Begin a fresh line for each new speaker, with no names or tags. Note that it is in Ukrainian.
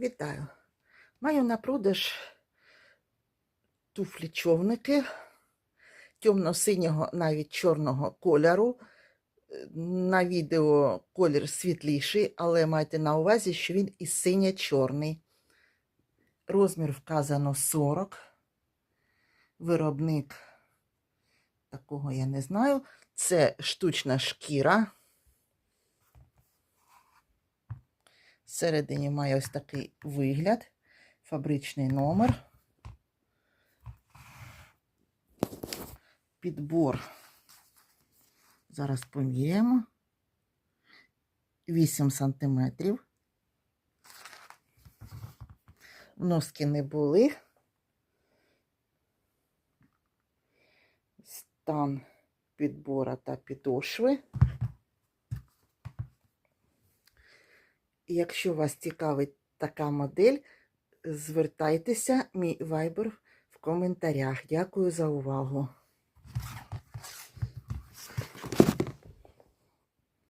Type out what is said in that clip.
Вітаю! Маю на продаж туфлі човники темно-синього, навіть чорного кольору. Е, На відео колір світліший, але майте на увазі, що він і синьо-чорний. Розмір вказано 40. Виробник такого я не знаю. Це штучна шкіра. Всередині має ось такий вигляд, фабричний номер. Підбор. Зараз поміряємо. 8 сантиметрів. Носки не були. Стан підбора та підошви. Якщо вас цікавить така модель, звертайтеся, мій вайбер в коментарях. Дякую за увагу.